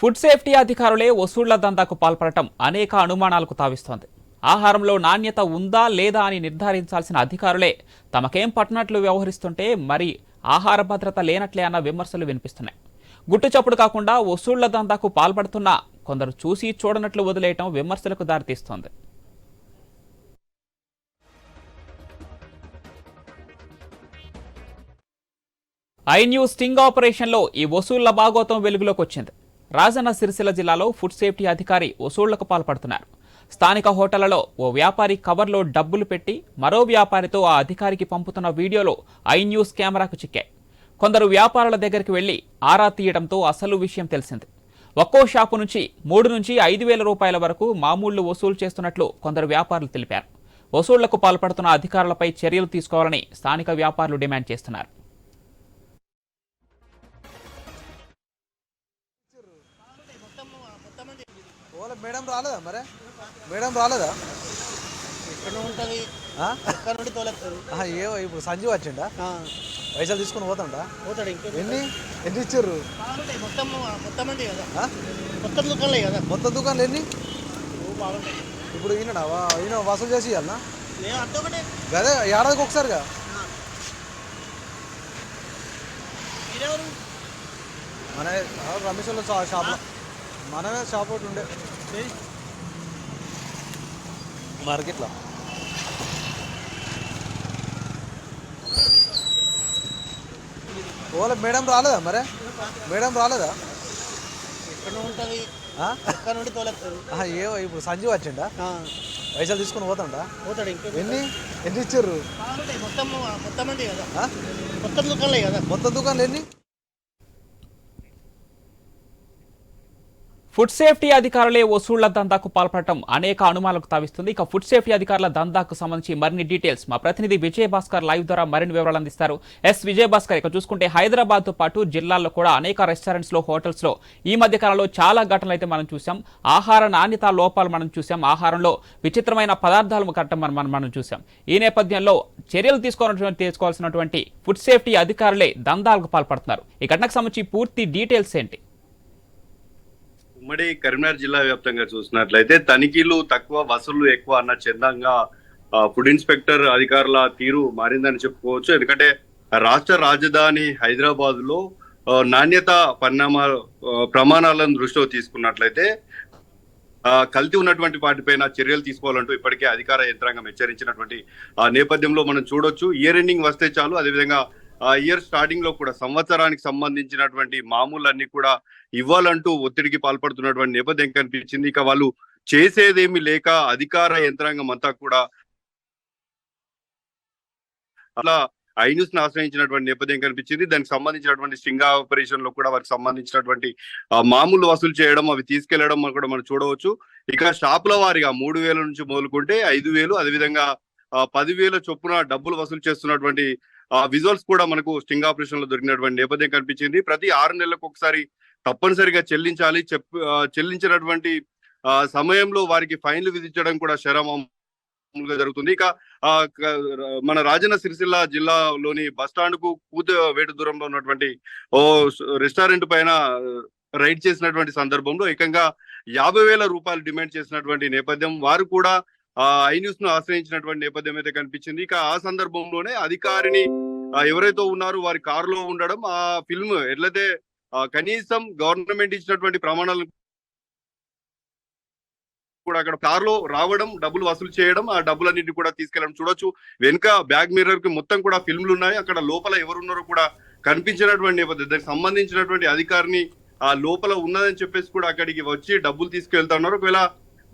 Food safety అధికారులే వసూళ్ళ దందాకు పాల్పడటం అనేక అనుమానాలకు తావిస్తోంది. ఆహారంలో నాణ్యత ఉందా లేదా అని నిర్ధారించాల్సిన అధికారులే తమకేం పట్టినట్లు వ్యవహరిస్తుంటే మరి ఆహార భద్రత లేనట్లే అన్న విమర్శలు వినిపిస్తున్నాయి. గుట్టుచప్పుడు కాకుండా వసూళ్ళ దందాకు పాల్పడుతున్న కొందరు చూసి చూడనట్లు వదిలేయటం విమర్శలకు దారితీస్తోంది. ఐన్యూ స్టింగ్ ఆపరేషన్లో ఈ వసూళ్ళ భాగోతం వెలుగులోకి వచ్చింది రాజన్న సిరిసిల్ల జిల్లాలో ఫుడ్ సేఫ్టీ అధికారి వసూళ్ళకు పాల్పడుతున్నారు. స్థానిక హోటళ్ళలో ఓ వ్యాపారి కవర్లో డబ్బులు పెట్టి మరో వ్యాపారితో ఆ అధికారికి పంపుతున్న వీడియోలో ఐ న్యూస్ కెమెరాకు చిక్కాయి. కొందరు వ్యాపారుల దగ్గరికి వెళ్ళి ఆరా తీయడంతో అసలు విషయం తెలిసింది. ఒక్కో షాపు నుంచి మూడు నుంచి ఐదు వేల రూపాయల వరకు మామూళ్ళు వసూలు చేస్తున్నట్లు కొందరు వ్యాపారులు తెలిపారు. వసూళ్ళకు పాల్పడుతున్న అధికారులపై చర్యలు తీసుకోవాలని స్థానిక వ్యాపారులు డిమాండ్ చేస్తున్నారు. మేడం రాలేదా మరి? మేడం రాలేదా? ఉంటుంది? ఎక్కడ నుండి తోలేస్తారు. ఆహా, ఏ ఇప్పుడు సంజీవ్ వచ్చిండా? పైసలు తీసుకొని పోతాడా? పోతాడు ఇంకే ఎన్ని? ఎన్ని ఇచ్చారు? మొత్తం మొత్తం కదా? మొత్తం దుకాణాలే కదా. మొత్తం దుకాణాలు ఎన్ని? ఇప్పుడు ఈయన ఈయన వసూలు చేసి ఇవ్వాలనా అదే ఏడాదికి ఒకసారిగా? మన రమేష్ వాళ్ళ షా- షాప్లో మనమే షాప్ ఒకటి ఉండే. మార్కెట్లో. ఓలా మేడం రాలేదా మరి? మేడం రాలేదా? ఎక్కడ ఉంటుంది. ఆ? ఎక్కడ నుండి తోలేస్తారు. ఆహా, ఏ ఇప్పుడు సంజీవ్ వచ్చిండా? పైసలు తీసుకొని పోతాడా? పోతాడు ఇంకే ఎన్ని? ఎన్ని ఇచ్చారు? మొత్తం మొత్తం? మొత్తం దుకాణాలే కదా. మొత్తం దుకాణాలు ఎన్ని? ఫుడ్ సేఫ్టీ అధికారులే వసూళ్ళ దందాకు పాల్పడటం అనేక అనుమానాలకు తావిస్తుంది. ఇక ఫుడ్ సేఫ్టీ అధికారుల దందాకు సంబంధించి మరిన్ని డీటెయిల్స్ మా ప్రతినిధి విజయ్ భాస్కర్ లైవ్ ద్వారా మరిన్ని వివరాలు అందిస్తారు. ఎస్ విజయ్ భాస్కర్ ఇక చూసుకుంటే హైదరాబాద్తో పాటు జిల్లాల్లో కూడా అనేక రెస్టారెంట్స్లో హోటల్స్లో ఈ మధ్య కాలంలో చాలా ఘటనలు అయితే మనం చూసాం ఆహార నాణ్యత లోపాలు మనం చూసాం ఆహారంలో విచిత్రమైన పదార్థాలు కట్టడం మనం మనం- మనం చూసాం ఈ నేపథ్యంలో చర్యలు తీసుకోవాల్సిన తీసుకోవాల్సినటువంటి ఫుడ్ సేఫ్టీ అధికారులే దందాలకు పాల్పడుతున్నారు. ఈ ఘటనకు సంబంధించి పూర్తి డీటెయిల్స్ ఏంటి? ఉమ్మడి కరీంనగర్ జిల్లా వ్యాప్తంగా చూసినట్లయితే తనిఖీలు తక్కువ వసూళ్ళు ఎక్కువ అన్న చందంగా ఫుడ్ ఇన్స్పెక్టర్ అధికారుల తీరు మారిందని చెప్పుకోవచ్చు. ఎందుకంటే రాష్ట్ర రాజధాని హైదరాబాద్లో నాణ్యత పరిణామా ప్రమాణాలను దృష్టిలో తీసుకున్నట్లయితే కల్తీ ఉన్నటువంటి వాటిపైన చర్యలు తీసుకోవాలంటూ ఇప్పటికే అధికార యంత్రాంగం హెచ్చరించినటువంటి ఆ నేపథ్యంలో మనం చూడొచ్చు. ఇయర్ ఎండింగ్ వస్తే చాలు. అదేవిధంగా ఇయర్ స్టార్టింగ్లో కూడా సంవత్సరానికి సంబంధించినటువంటి మామూలన్నీ కూడా ఇవ్వాలంటూ ఒత్తిడికి పాల్పడుతున్నటువంటి నేపథ్యం కనిపించింది? ఇక వాళ్ళు చేసేదేమి లేక అధికార యంత్రాంగం అంతా కూడా అలా ఐన్యూస్ను ఆశ్రయించినటువంటి నేపథ్యం కనిపించింది? దానికి సంబంధించినటువంటి స్టింగ్ ఆపరేషన్లో కూడా వారికి సంబంధించినటువంటి మామూలు వసూలు చేయడం అవి తీసుకెళ్ళడం కూడా మనం చూడవచ్చు. ఇక షాపుల వారిగా మూడు వేల నుంచి మొదలుకుంటే ఐదు వేలు అదేవిధంగా పదివేల చొప్పున డబ్బులు వసూలు చేస్తున్నటువంటి ఆ విజువల్స్ కూడా మనకు స్టింగ్ ఆపరేషన్లో దొరికినటువంటి నేపథ్యం కనిపించింది. ప్రతి ఆరు నెలలకు ఒకసారి తప్పనిసరిగా చెల్లించాలి. చెప్ చెల్లించినటువంటి ఆ, సమయంలో వారికి ఫైన్లు విధించడం కూడా శరమామూలుగా జరుగుతుంది. ఇక మన రాజన్న సిరిసిల్ల జిల్లాలోని బస్ స్టాండ్కు కూత వేటు దూరంలో ఉన్నటువంటి ఓ రెస్టారెంట్ పైన రైడ్ చేసినటువంటి సందర్భంలో ఏకంగా యాభై వేల రూపాయలు డిమాండ్ చేసినటువంటి నేపథ్యం వారు కూడా ఐ న్యూస్ను ఆశ్రయించినటువంటి నేపథ్యం అయితే కనిపించింది. ఇక ఆ సందర్భంలోనే అధికారిని ఎవరైతే ఉన్నారో వారి కారులో ఉండడం ఆ ఫిల్మ్ ఎట్లయితే కనీసం గవర్నమెంట్ ఇచ్చినటువంటి ప్రమాణాలను కూడా అక్కడ కారులో రావడం డబ్బులు వసూలు చేయడం ఆ డబ్బులన్నింటినీ కూడా తీసుకెళ్ళడం చూడొచ్చు. వెనుక బ్యాగ్ మిర్రర్కి మొత్తం కూడా ఫిల్మ్లు ఉన్నాయి. అక్కడ లోపల ఎవరున్నారో కూడా కనిపించినటువంటి నేపథ్యం దానికి సంబంధించినటువంటి అధికారిని ఆ లోపల ఉన్నదని చెప్పేసి కూడా అక్కడికి వచ్చి డబ్బులు తీసుకెళ్తా ఉన్నారు. ఒకవేళ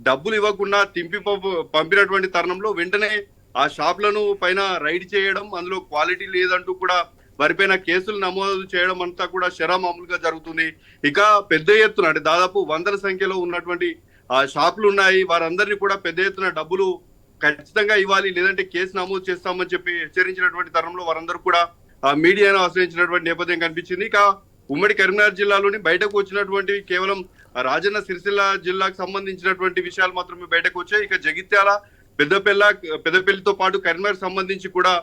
డబ్బులు ఇవ్వకుండా తింపి పంపు- పంపినటువంటి తరుణంలో వెంటనే ఆ షాప్లను పైన రైడ్ చేయడం అందులో క్వాలిటీ లేదంటూ కూడా వారిపైన కేసులు నమోదు చేయడం అంతా కూడా శరమామూలుగా జరుగుతుంది. ఇక పెద్ద ఎత్తున అంటే దాదాపు వందల సంఖ్యలో ఉన్నటువంటి ఆ షాపులు ఉన్నాయి. వారందరినీ కూడా పెద్ద ఎత్తున డబ్బులు ఖచ్చితంగా ఇవ్వాలి లేదంటే కేసు నమోదు చేస్తామని చెప్పి హెచ్చరించినటువంటి తరుణంలో వారందరూ కూడా ఆ మీడియాను ఆశ్రయించినటువంటి నేపథ్యం కనిపించింది. ఇక ఉమ్మడి కరీంనగర్ జిల్లాలోని బయటకు వచ్చినటువంటి కేవలం రాజన్న సిరిసిల్ల జిల్లాకు సంబంధించినటువంటి విషయాలు మాత్రమే బయటకు వచ్చాయి. ఇక జగిత్యాల పెద్దపెల్ల పెద్దపల్లితో పాటు కరీంనగర్ సంబంధించి కూడా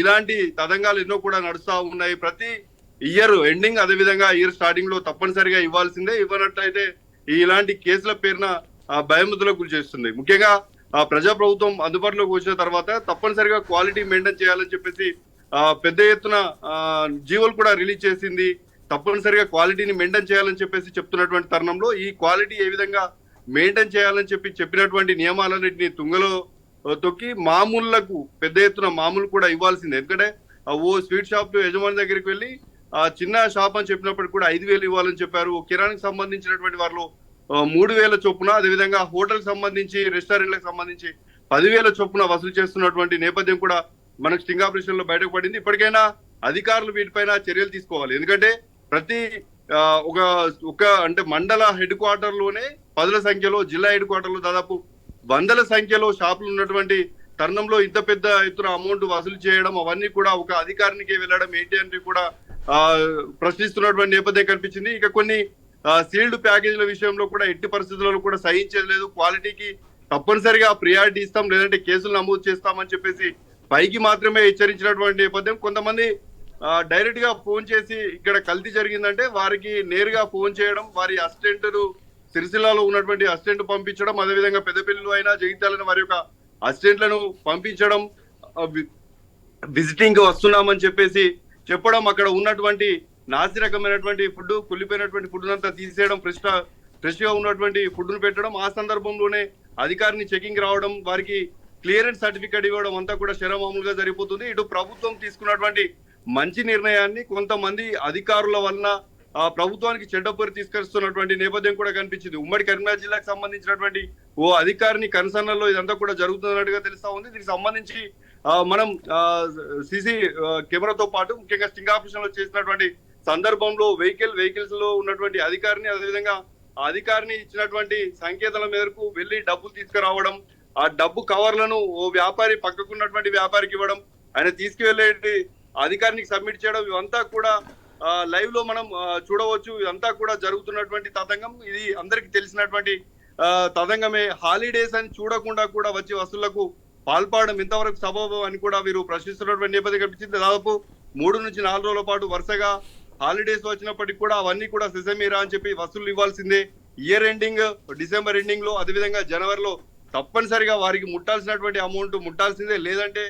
ఇలాంటి తదంగాలు ఎన్నో కూడా నడుస్తూ ఉన్నాయి. ప్రతి ఇయర్ ఎండింగ్ అదే విధంగా ఇయర్ స్టార్టింగ్లో తప్పనిసరిగా ఇవ్వాల్సిందే. ఇవ్వనట్లయితే ఇలాంటి కేసుల పేరున భయముద్రలకు గురి చేస్తుంది. ముఖ్యంగా ఆ ప్రజా ప్రభుత్వం అందుబాటులోకి వచ్చిన తర్వాత తప్పనిసరిగా క్వాలిటీ మెయింటైన్ చేయాలని చెప్పేసి ఆ, పెద్ద ఎత్తున జీవోలు కూడా రిలీజ్ చేసింది. తప్పనిసరిగా క్వాలిటీని మెయింటైన్ చేయాలని చెప్పేసి చెప్తున్నటువంటి తరుణంలో ఈ క్వాలిటీ ఏ విధంగా మెయింటైన్ చేయాలని చెప్పి చెప్పినటువంటి నియమాలన్నింటినీ తుంగలో తొక్కి మామూళ్ళకు పెద్ద ఎత్తున మామూలు కూడా ఇవ్వాల్సిందే. ఎందుకంటే ఓ స్వీట్ షాప్ యజమాని దగ్గరికి వెళ్ళి ఆ చిన్న షాప్ అని చెప్పినప్పటికి కూడా ఐదు వేలు ఇవ్వాలని చెప్పారు. కిరాణాకి సంబంధించినటువంటి వారిలో మూడు వేల చొప్పున అదేవిధంగా హోటల్కి సంబంధించి రెస్టారెంట్లకు సంబంధించి పదివేల చొప్పున వసూలు చేస్తున్నటువంటి నేపథ్యం కూడా మనకు స్టింగ్ ఆపరేషన్లో బయటకు పడింది. ఇప్పటికైనా అధికారులు వీటిపైన చర్యలు తీసుకోవాలి. ఎందుకంటే ప్రతి ఒక ఒక అంటే మండల హెడ్ క్వార్టర్లోనే పదుల సంఖ్యలో జిల్లా హెడ్ క్వార్టర్లో దాదాపు వందల సంఖ్యలో షాపులు ఉన్నటువంటి తరుణంలో ఇంత పెద్ద ఎత్తున అమౌంట్ వసూలు చేయడం అవన్నీ కూడా ఒక అధికారికి వెళ్ళడం ఏంటి అంటే కూడా ఆ, ప్రశ్నిస్తున్నటువంటి నేపథ్యం కనిపించింది? ఇక కొన్ని సీల్డ్ ప్యాకేజీల విషయంలో కూడా ఎట్టి పరిస్థితుల్లో కూడా సహించేది లేదు. క్వాలిటీకి తప్పనిసరిగా ప్రియారిటీ ఇస్తాం లేదంటే కేసులు నమోదు చేస్తామని చెప్పేసి పైకి మాత్రమే హెచ్చరించినటువంటి నేపథ్యం. కొంతమంది డైరెక్ట్గా ఫోన్ చేసి ఇక్కడ కల్తీ జరిగిందంటే వారికి నేరుగా ఫోన్ చేయడం వారి అసిస్టెంట్లు సిరిసిల్లాలో ఉన్నటువంటి అసిస్టెంట్ పంపించడం అదేవిధంగా పెద్దపల్లిలో అయినా జగిత్యాలని వారి యొక్క అసిస్టెంట్లను పంపించడం విజిటింగ్ వస్తున్నామని చెప్పేసి చెప్పడం అక్కడ ఉన్నటువంటి నాసి రకమైనటువంటి ఫుడ్ కుళ్ళిపోయినటువంటి ఫుడ్ అంతా తీసేయడం ఫ్రెష్ ఫ్రెష్గా ఉన్నటువంటి ఫుడ్ను పెట్టడం ఆ సందర్భంలోనే అధికారిని చెకింగ్ రావడం వారికి క్లియరెన్స్ సర్టిఫికేట్ ఇవ్వడం అంతా కూడా శరమామూలుగా జరిగిపోతుంది. ఇటు ప్రభుత్వం తీసుకున్నటువంటి మంచి నిర్ణయాన్ని కొంతమంది అధికారుల వలన ప్రభుత్వానికి చెడ్డ పేరు తీసుకొస్తున్నటువంటి నేపథ్యం కూడా కనిపించింది. ఉమ్మడి కరీంనగర్ జిల్లాకు సంబంధించినటువంటి ఓ అధికారిని కన్సర్నల్లో ఇదంతా కూడా జరుగుతున్నట్టుగా తెలుస్తా ఉంది. దీనికి సంబంధించి మనం సిసి కెమెరాతో పాటు ముఖ్యంగా స్టింగ్ ఆపరేషన్లో చేసినటువంటి సందర్భంలో వెహికల్ వెహికల్స్లో ఉన్నటువంటి అధికారిని అదేవిధంగా అధికారిని ఇచ్చినటువంటి సంకేతాల మేరకు వెళ్ళి డబ్బులు తీసుకురావడం ఆ డబ్బు కవర్లను ఓ వ్యాపారి పక్కకున్నటువంటి వ్యాపారికి ఇవ్వడం ఆయన తీసుకువెళ్ళే అధికారికి సబ్మిట్ చేయడం ఇవంతా కూడా లైవ్లో మనం చూడవచ్చు. ఇదంతా కూడా జరుగుతున్నటువంటి తతంగం. ఇది అందరికి తెలిసినటువంటి తతంగమే. హాలిడేస్ అని చూడకుండా కూడా వచ్చే వసూళ్ళకు పాల్పడడం ఇంతవరకు సబబు అని కూడా వీరు ప్రశ్నిస్తున్నటువంటి నేపథ్యం కనిపించింది. దాదాపు మూడు నుంచి నాలుగు రోజుల పాటు వరుసగా హాలిడేస్ వచ్చినప్పటికీ కూడా అవన్నీ కూడా సిసమీరా అని చెప్పి వసూలు ఇవ్వాల్సిందే. ఇయర్ ఎండింగ్ డిసెంబర్ ఎండింగ్లో అదేవిధంగా జనవరిలో తప్పనిసరిగా వారికి ముట్టాల్సినటువంటి అమౌంట్ ముట్టాల్సిందే. లేదంటే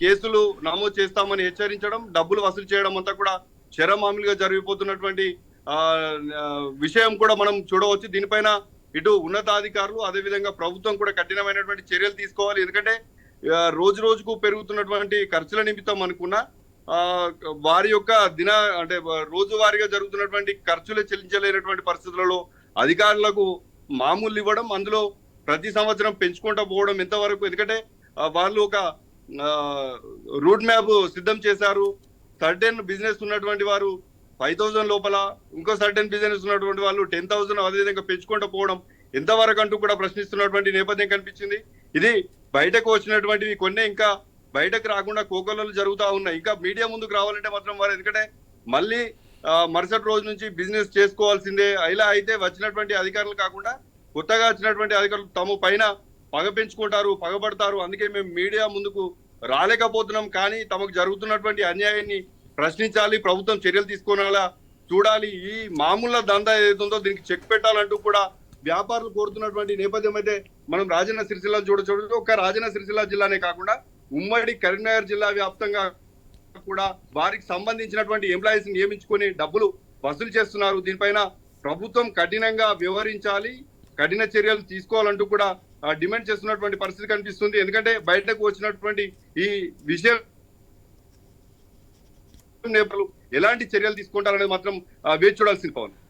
కేసులు నమోదు చేస్తామని హెచ్చరించడం డబ్బులు వసూలు చేయడం అంతా కూడా చరమామూలుగా జరిగిపోతున్నటువంటి ఆ, విషయం కూడా మనం చూడవచ్చు. దీనిపైన ఇటు ఉన్నతాధికారులు అదేవిధంగా ప్రభుత్వం కూడా కఠినమైనటువంటి చర్యలు తీసుకోవాలి. ఎందుకంటే రోజు రోజుకు పెరుగుతున్నటువంటి ఖర్చుల నిమిత్తం అనుకున్న వారి యొక్క దిన అంటే రోజువారీగా జరుగుతున్నటువంటి ఖర్చులు చెల్లించలేనటువంటి పరిస్థితులలో అధికారులకు మామూలు ఇవ్వడం అందులో ప్రతి సంవత్సరం పెంచుకుంటూ పోవడం ఎంతవరకు ఎందుకంటే వాళ్ళు ఒక రూట్ మ్యాప్ సిద్ధం చేశారు. సర్టెన్ బిజినెస్ ఉన్నటువంటి వారు ఫైవ్ థౌసండ్ లోపల ఇంకో సర్టెన్ బిజినెస్ ఉన్నటువంటి వాళ్ళు టెన్ థౌసండ్ అదేవిధంగా పెంచుకుంటూ పోవడం ఎంతవరకు అంటూ కూడా ప్రశ్నిస్తున్నటువంటి నేపథ్యం కనిపించింది. ఇది బయటకు వచ్చినటువంటివి కొన్ని ఇంకా బయటకు రాకుండా కోకొల్లలు జరుగుతూ ఉన్నాయి. ఇంకా మీడియా ముందుకు రావాలంటే మాత్రం వారు ఎందుకంటే మళ్ళీ మరుసటి రోజు నుంచి బిజినెస్ చేసుకోవాల్సిందే. ఇలా అయితే వచ్చినటువంటి అధికారులు కాకుండా కొత్తగా వచ్చినటువంటి అధికారులు తమ పైన పగ పెంచుకుంటారు పగబడతారు. అందుకే మేము మీడియా ముందుకు రాలేకపోతున్నాం కానీ తమకు జరుగుతున్నటువంటి అన్యాయాన్ని ప్రశ్నించాలి ప్రభుత్వం చర్యలు తీసుకోవాలా చూడాలి. ఈ మామూలు దందా ఏదైతుందో దీనికి చెక్ పెట్టాలంటూ కూడా వ్యాపారులు కోరుతున్నటువంటి నేపథ్యం అయితే మనం రాజన్న సిరిసిల్ల చూడచూడదు ఒక రాజన్న సిరిసిల్ల జిల్లానే కాకుండా ఉమ్మడి కరీంనగర్ జిల్లా వ్యాప్తంగా కూడా వారికి సంబంధించినటువంటి ఎంప్లాయీస్ నియమించుకొని డబ్బులు వసూలు చేస్తున్నారు. దీనిపైన ప్రభుత్వం కఠినంగా వ్యవహరించాలి కఠిన చర్యలు తీసుకోవాలంటూ కూడా డిమాండ్ చేస్తున్నటువంటి పరిస్థితి కనిపిస్తుంది. ఎందుకంటే బయటకు వచ్చినటువంటి ఈ విషయం ఎలాంటి చర్యలు తీసుకుంటారనేది మాత్రం వేచి చూడాల్సింది పవన్.